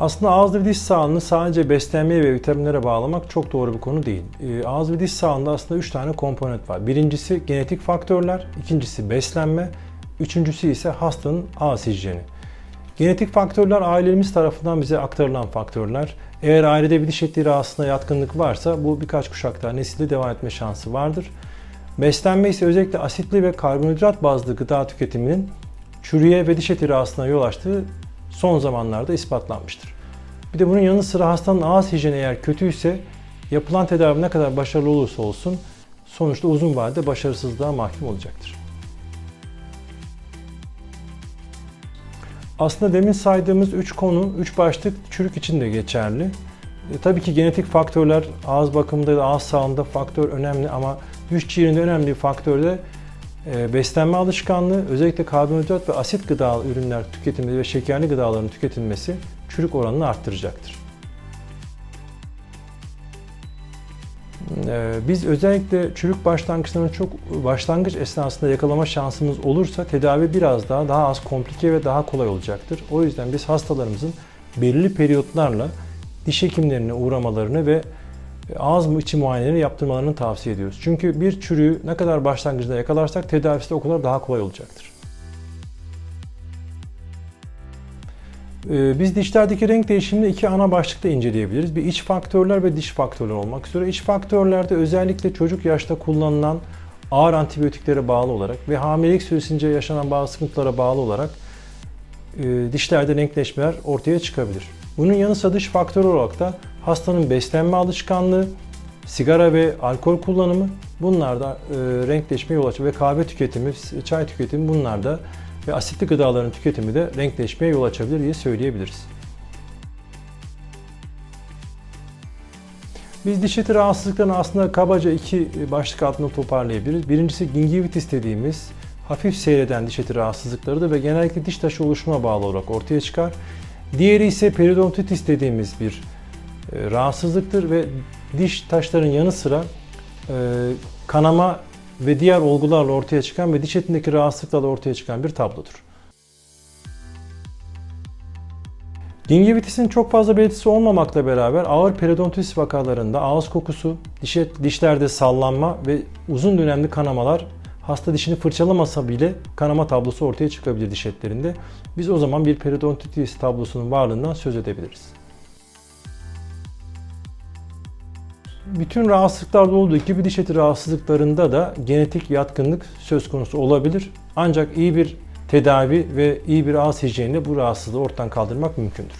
Aslında ağız ve diş sağlığını sadece beslenmeye ve vitaminlere bağlamak çok doğru bir konu değil. Ee, Ağız ve diş sağlığında aslında 3 tane komponent var. Birincisi genetik faktörler, ikincisi beslenme, üçüncüsü ise hastanın ağız hijyeni. Genetik faktörler ailelerimiz tarafından bize aktarılan faktörler. Eğer ailede bir diş eti rahatsızlığına yatkınlık varsa bu birkaç kuşak daha nesilde devam etme şansı vardır. Beslenme ise özellikle asitli ve karbonhidrat bazlı gıda tüketiminin çürüye ve diş eti rahatsızlığına yol açtığı son zamanlarda ispatlanmıştır. Bir de bunun yanı sıra hastanın ağız hijyeni eğer kötüyse yapılan tedavi ne kadar başarılı olursa olsun sonuçta uzun vadede başarısızlığa mahkum olacaktır. Aslında demin saydığımız 3 konu, 3 başlık çürük için de geçerli. E, tabii ki genetik faktörler ağız bakımında da ağız sağlığında faktör önemli ama diş ciğerinde önemli bir faktör de beslenme alışkanlığı, özellikle karbonhidrat ve asit gıda ürünler tüketimi ve şekerli gıdaların tüketilmesi çürük oranını arttıracaktır. E, Biz özellikle çürük başlangıçlarını çok başlangıç esnasında yakalama şansımız olursa tedavi biraz daha daha az komplike ve daha kolay olacaktır. O yüzden biz hastalarımızın belirli periyotlarla diş hekimlerine uğramalarını ve ağız içi muayenelerini yaptırmalarını tavsiye ediyoruz. Çünkü bir çürüğü ne kadar başlangıcında yakalarsak tedavisi de o kadar daha kolay olacaktır. Ee, Biz dişlerdeki renk değişimini iki ana başlıkta inceleyebiliriz. Bir iç faktörler ve dış faktörler olmak üzere. İç faktörlerde özellikle çocuk yaşta kullanılan ağır antibiyotiklere bağlı olarak ve hamilelik süresince yaşanan bazı sıkıntılara bağlı olarak e, dişlerde renkleşmeler ortaya çıkabilir. Bunun yanı sıra dış faktör olarak da hastanın beslenme alışkanlığı, sigara ve alkol kullanımı bunlar da e, renkleşmeye yol açıyor ve kahve tüketimi, çay tüketimi bunlar da ve asitli gıdaların tüketimi de renkleşmeye yol açabilir diye söyleyebiliriz. Biz diş eti rahatsızlıklarını aslında kabaca iki başlık altında toparlayabiliriz. Birincisi gingivitis dediğimiz hafif seyreden diş eti rahatsızlıklarıdır ve genellikle diş taşı oluşuma bağlı olarak ortaya çıkar. Diğeri ise periodontitis dediğimiz bir e, rahatsızlıktır ve diş taşların yanı sıra e, kanama ve diğer olgularla ortaya çıkan ve diş etindeki rahatsızlıklarla ortaya çıkan bir tablodur. Gingivitisin çok fazla belirtisi olmamakla beraber ağır periodontitis vakalarında ağız kokusu, diş et, dişlerde sallanma ve uzun dönemli kanamalar hasta dişini fırçalamasa bile kanama tablosu ortaya çıkabilir diş etlerinde. Biz o zaman bir periodontitis tablosunun varlığından söz edebiliriz. Bütün rahatsızlıklarda olduğu gibi diş eti rahatsızlıklarında da genetik yatkınlık söz konusu olabilir. Ancak iyi bir tedavi ve iyi bir ağız hijyeniyle bu rahatsızlığı ortadan kaldırmak mümkündür.